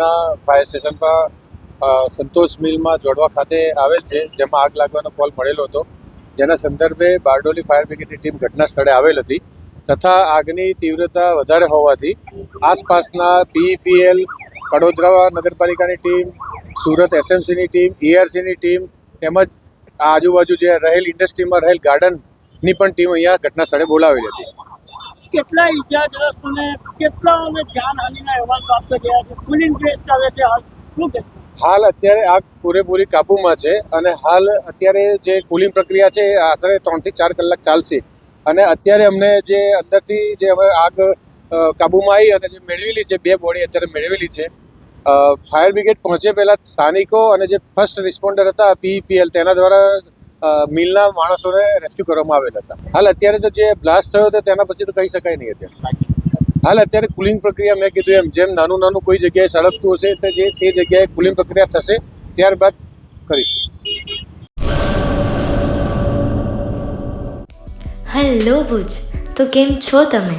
ના fire station પર સંતોષ મિલમાં જોડવા ખાતે આવેલ છે, જેમાં આગ લાગવાનો કોલ મળેલો હતો. જેના સંદર્ભે બારડોલી ફાયર બ્રિગેડની ટીમ ઘટના સ્થળે આવેલ હતી તથા આગની તીવ્રતા વધારે હોવાથી આસપાસના પીઈપીએલ કડોદરા નગરપાલિકાની ટીમ, સુરત એસએમસીની ટીમ ઈઆરસીની ટીમ તેમજ આજુબાજુ જે રહેલ ઇન્ડસ્ટ્રીમાં રહેલ ગાર્ડનની પણ ટીમ અહીંયા ઘટના સ્થળે બોલાવેલી હતી. કેટલા ઇજાગ્રસ્તોને કેટલાઓને જાનહાનિના અહેવાલ પ્રાપ્ત થયા છે? કુલિંગ ટેસ્ટ ચાલે છે હાલ. શું કે હાલ અત્યારે આગ પૂરેપૂરી કાબૂમાં છે અને હાલ અત્યારે જે કુલિંગ પ્રક્રિયા છે આશરે ત્રણથી ચાર કલાક ચાલશે. અને અત્યારે અમને જે અંદરથી જે હવે આગ કાબૂમાં આવી અને જે મેળવેલી છે, બે બોડી અત્યારે મેળવેલી છે ફાયર બ્રિગેડ પહોંચે પહેલાં સ્થાનિકો અને જે ફર્સ્ટ રિસ્પોન્ડર હતા પીઈપીએલ તેના દ્વારા મિલના માણસોને રેસ્ક્યુ કરવામાં આવેલા હતા. હાલ અત્યારે તો જે બ્લાસ્ટ થયો હતો તેના પછી તો કહી શકાય નહીં અત્યારે. હાલ અત્યારે કુલિંગ પ્રક્રિયા મેં કીધું એમ, જેમ નાનું નાનું કોઈ જગ્યાએ સળગતું હશે તો જે તે જગ્યાએ કુલિંગ પ્રક્રિયા થશે ત્યારબાદ કરીશું. હેલો ભુજ, તો કેમ છો તમે?